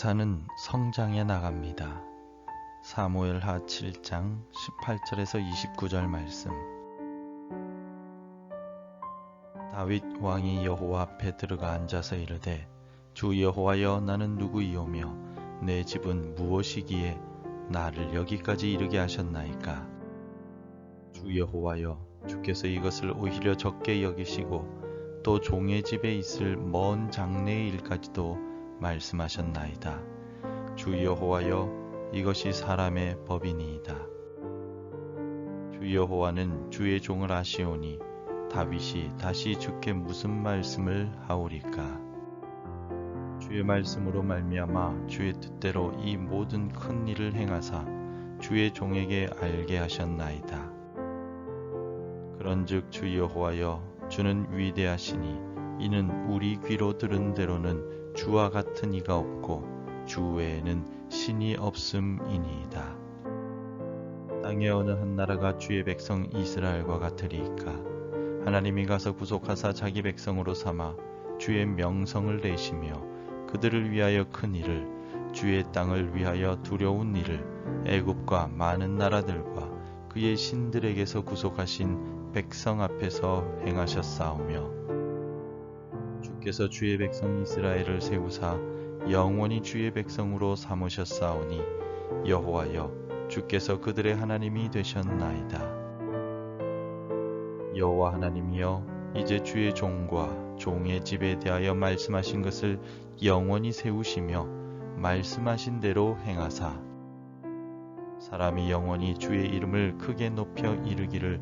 감사는 성장해 나갑니다. 사무엘하 7장 18절에서 29절 말씀. 다윗 왕이 여호와 앞에 들어가 앉아서 이르되 주 여호와여 나는 누구이오며 내 집은 무엇이기에 나를 여기까지 이르게 하셨나이까 주 여호와여 주께서 이것을 오히려 적게 여기시고 또 종의 집에 있을 먼 장래의 일까지도 말씀하셨나이다. 주 여호와여 이것이 사람의 법이니이다. 주 여호와는 주의 종을 아시오니 다윗이 다시 주께 무슨 말씀을 하오리까? 주의 말씀으로 말미암아 주의 뜻대로 이 모든 큰 일을 행하사 주의 종에게 알게 하셨나이다. 그런즉 주 여호와여 주는 위대하시니 이는 우리 귀로 들은 대로는 주와 같은 이가 없고 주 외에는 신이 없음이니이다. 땅의 어느 한 나라가 주의 백성 이스라엘과 같으리이까 하나님이 가서 구속하사 자기 백성으로 삼아 주의 명성을 내시며 그들을 위하여 큰 일을 주의 땅을 위하여 두려운 일을 애굽과 많은 나라들과 그의 신들에게서 구속하신 백성 앞에서 행하셨사오며 주께서 주의 백성 이스라엘을 세우사 영원히 주의 백성으로 삼으셨사오니 여호와여 주께서 그들의 하나님이 되셨나이다. 여호와 하나님이여 이제 주의 종과 종의 집에 대하여 말씀하신 것을 영원히 세우시며 말씀하신 대로 행하사. 사람이 영원히 주의 이름을 크게 높여 이르기를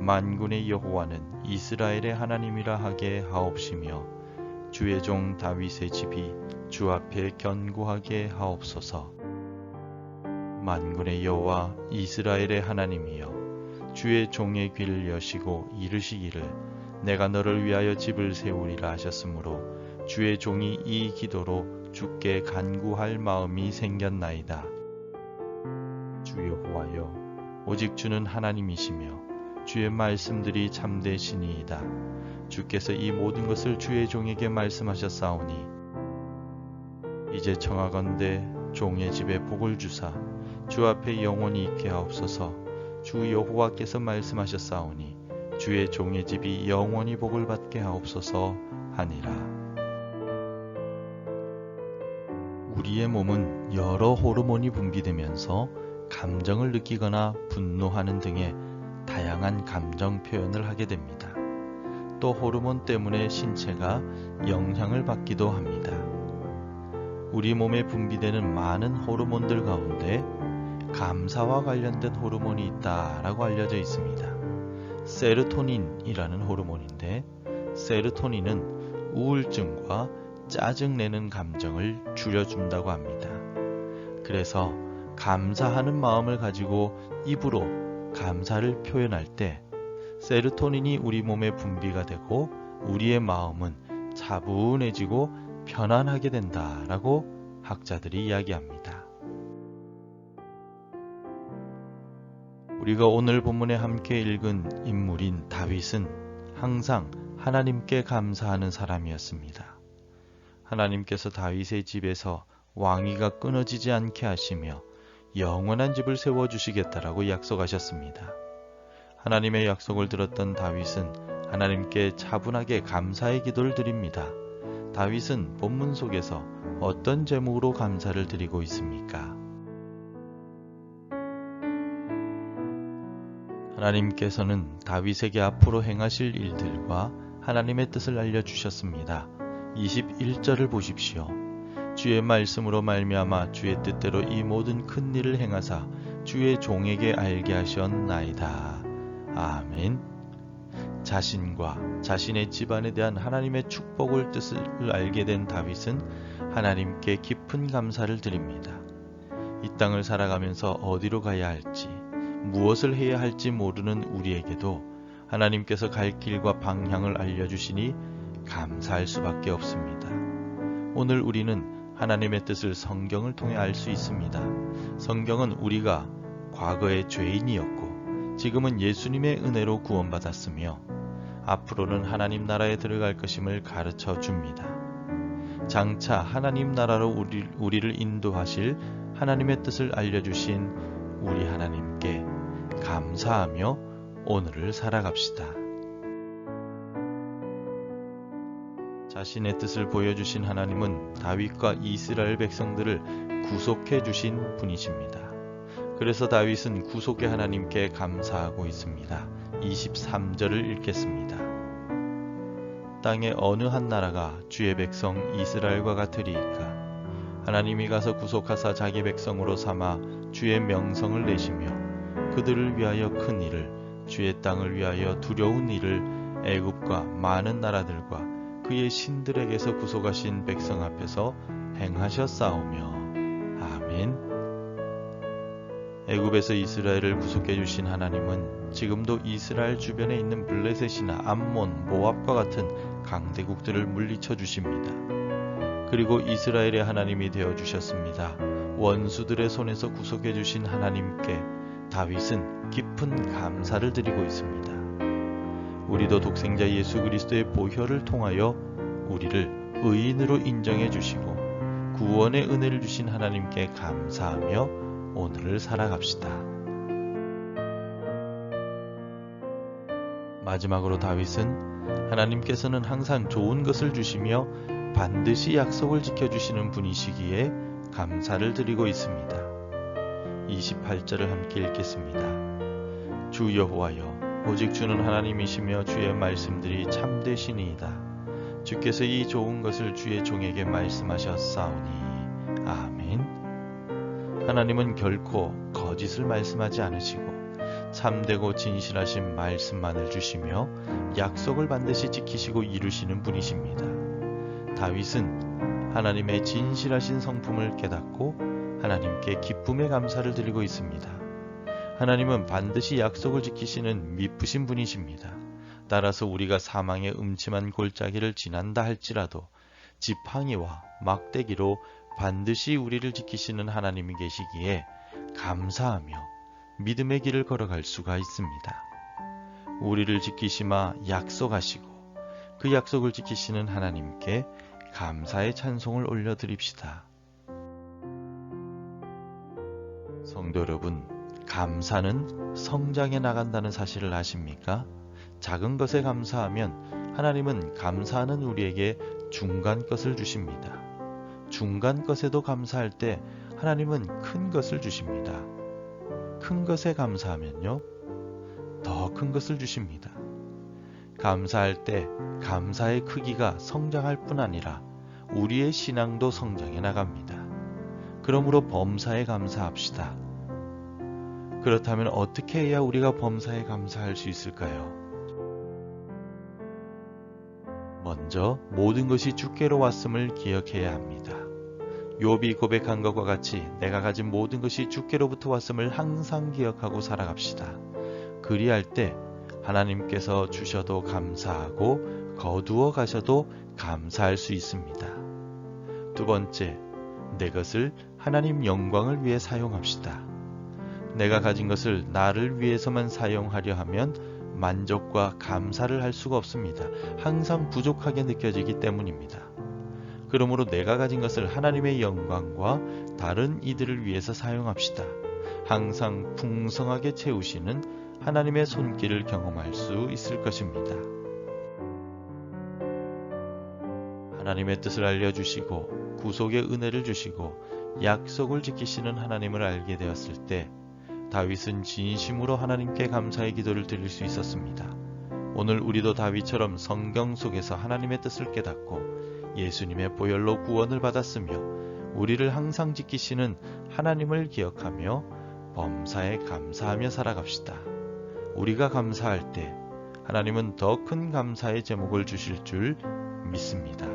만군의 여호와는 이스라엘의 하나님이라 하게 하옵시며 주의 종 다윗의 집이 주 앞에 견고하게 하옵소서 만군의 여호와 이스라엘의 하나님이여 주의 종의 귀를 여시고 이르시기를 내가 너를 위하여 집을 세우리라 하셨으므로 주의 종이 이 기도로 주께 간구할 마음이 생겼나이다. 주 여호와여 오직 주는 하나님이시며 주의 말씀들이 참되시니이다. 주께서 이 모든 것을 주의 종에게 말씀하셨사오니 이제 청하건대 종의 집에 복을 주사 주 앞에 영원히 있게 하옵소서 주 여호와께서 말씀하셨사오니 주의 종의 집이 영원히 복을 받게 하옵소서 하니라. 우리의 몸은 여러 호르몬이 분비되면서 감정을 느끼거나 분노하는 등의 다양한 감정 표현을 하게 됩니다. 또 호르몬 때문에 신체가 영향을 받기도 합니다. 우리 몸에 분비되는 많은 호르몬들 가운데 감사와 관련된 호르몬이 있다라고 알려져 있습니다. 세르토닌이라는 호르몬인데 세르토닌은 우울증과 짜증내는 감정을 줄여준다고 합니다. 그래서 감사하는 마음을 가지고 입으로 감사를 표현할 때 세르토닌이 우리 몸에 분비가 되고 우리의 마음은 차분해지고 편안하게 된다라고 학자들이 이야기합니다. 우리가 오늘 본문에 함께 읽은 인물인 다윗은 항상 하나님께 감사하는 사람이었습니다. 하나님께서 다윗의 집에서 왕위가 끊어지지 않게 하시며 영원한 집을 세워 주시겠다라고 약속하셨습니다. 하나님의 약속을 들었던 다윗은 하나님께 차분하게 감사의 기도를 드립니다. 다윗은 본문 속에서 어떤 제목으로 감사를 드리고 있습니까? 하나님께서는 다윗에게 앞으로 행하실 일들과 하나님의 뜻을 알려주셨습니다. 21절을 보십시오. 주의 말씀으로 말미암아 주의 뜻대로 이 모든 큰 일을 행하사 주의 종에게 알게 하셨나이다. 아멘. 자신과 자신의 집안에 대한 하나님의 축복을 뜻을 알게 된 다윗은 하나님께 깊은 감사를 드립니다. 이 땅을 살아가면서 어디로 가야 할지, 무엇을 해야 할지 모르는 우리에게도 하나님께서 갈 길과 방향을 알려주시니 감사할 수밖에 없습니다. 오늘 우리는 하나님의 뜻을 성경을 통해 알 수 있습니다. 성경은 우리가 과거의 죄인이었고 지금은 예수님의 은혜로 구원받았으며 앞으로는 하나님 나라에 들어갈 것임을 가르쳐 줍니다. 장차 하나님 나라로 우리, 우리를 인도하실 하나님의 뜻을 알려주신 우리 하나님께 감사하며 오늘을 살아갑시다. 자신의 뜻을 보여주신 하나님은 다윗과 이스라엘 백성들을 구속해 주신 분이십니다. 그래서 다윗은 구속의 하나님께 감사하고 있습니다. 23절을 읽겠습니다. 땅의 어느 한 나라가 주의 백성 이스라엘과 같으리이까 하나님이 가서 구속하사 자기 백성으로 삼아 주의 명성을 내시며 그들을 위하여 큰 일을 주의 땅을 위하여 두려운 일을 애굽과 많은 나라들과 그의 신들에게서 구속하신 백성 앞에서 행하셨사오며 아멘. 애굽에서 이스라엘을 구속해 주신 하나님은 지금도 이스라엘 주변에 있는 블레셋이나 암몬, 모압과 같은 강대국들을 물리쳐 주십니다. 그리고 이스라엘의 하나님이 되어 주셨습니다. 원수들의 손에서 구속해 주신 하나님께 다윗은 깊은 감사를 드리고 있습니다. 우리도 독생자 예수 그리스도의 보혈을 통하여 우리를 의인으로 인정해 주시고 구원의 은혜를 주신 하나님께 감사하며 오늘을 살아갑시다. 마지막으로 다윗은 하나님께서는 항상 좋은 것을 주시며 반드시 약속을 지켜주시는 분이시기에 감사를 드리고 있습니다. 28절을 함께 읽겠습니다. 주 여호와여 오직 주는 하나님이시며 주의 말씀들이 참되시니이다. 주께서 이 좋은 것을 주의 종에게 말씀하셨사오니. 하나님은 결코 거짓을 말씀하지 않으시고 참되고 진실하신 말씀만을 주시며 약속을 반드시 지키시고 이루시는 분이십니다. 다윗은 하나님의 진실하신 성품을 깨닫고 하나님께 기쁨의 감사를 드리고 있습니다. 하나님은 반드시 약속을 지키시는 미쁘신 분이십니다. 따라서 우리가 사망의 음침한 골짜기를 지난다 할지라도 지팡이와 막대기로 반드시 우리를 지키시는 하나님이 계시기에 감사하며 믿음의 길을 걸어갈 수가 있습니다. 우리를 지키시마 약속하시고 그 약속을 지키시는 하나님께 감사의 찬송을 올려드립시다. 성도 여러분, 감사는 성장해 나간다는 사실을 아십니까? 작은 것에 감사하면 하나님은 감사하는 우리에게 중간 것을 주십니다. 중간 것에도 감사할 때 하나님은 큰 것을 주십니다. 큰 것에 감사하면요, 더 큰 것을 주십니다. 감사할 때 감사의 크기가 성장할 뿐 아니라 우리의 신앙도 성장해 나갑니다. 그러므로 범사에 감사합시다. 그렇다면 어떻게 해야 우리가 범사에 감사할 수 있을까요? 먼저 모든 것이 주께로 왔음을 기억해야 합니다. 욥이 고백한 것과 같이 내가 가진 모든 것이 주께로부터 왔음을 항상 기억하고 살아갑시다. 그리할 때 하나님께서 주셔도 감사하고 거두어 가셔도 감사할 수 있습니다. 두 번째, 내 것을 하나님 영광을 위해 사용합시다. 내가 가진 것을 나를 위해서만 사용하려 하면 만족과 감사를 할 수가 없습니다. 항상 부족하게 느껴지기 때문입니다. 그러므로 내가 가진 것을 하나님의 영광과 다른 이들을 위해서 사용합시다. 항상 풍성하게 채우시는 하나님의 손길을 경험할 수 있을 것입니다. 하나님의 뜻을 알려주시고 구속의 은혜를 주시고 약속을 지키시는 하나님을 알게 되었을 때 다윗은 진심으로 하나님께 감사의 기도를 드릴 수 있었습니다. 오늘 우리도 다윗처럼 성경 속에서 하나님의 뜻을 깨닫고 예수님의 보혈로 구원을 받았으며 우리를 항상 지키시는 하나님을 기억하며 범사에 감사하며 살아갑시다. 우리가 감사할 때 하나님은 더 큰 감사의 제목을 주실 줄 믿습니다.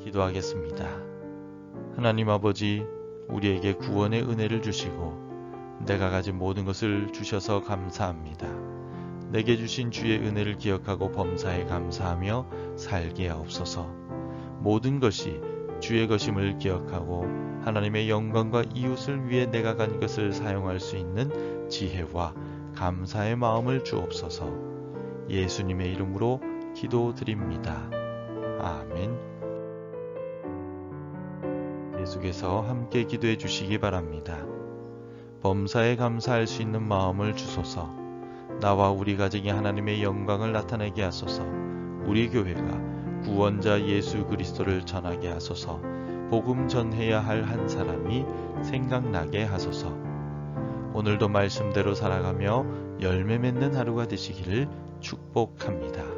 기도하겠습니다. 하나님 아버지, 우리에게 구원의 은혜를 주시고 내가 가진 모든 것을 주셔서 감사합니다. 내게 주신 주의 은혜를 기억하고 범사에 감사하며 살게 하옵소서. 모든 것이 주의 것임을 기억하고 하나님의 영광과 이웃을 위해 내가 간 것을 사용할 수 있는 지혜와 감사의 마음을 주옵소서. 예수님의 이름으로 기도드립니다. 아멘. 계속해서 함께 기도해 주시기 바랍니다. 범사에 감사할 수 있는 마음을 주소서. 나와 우리 가정이 하나님의 영광을 나타내게 하소서. 우리 교회가 구원자 예수 그리스도를 전하게 하소서. 복음 전해야 할 한 사람이 생각나게 하소서. 오늘도 말씀대로 살아가며 열매 맺는 하루가 되시기를 축복합니다.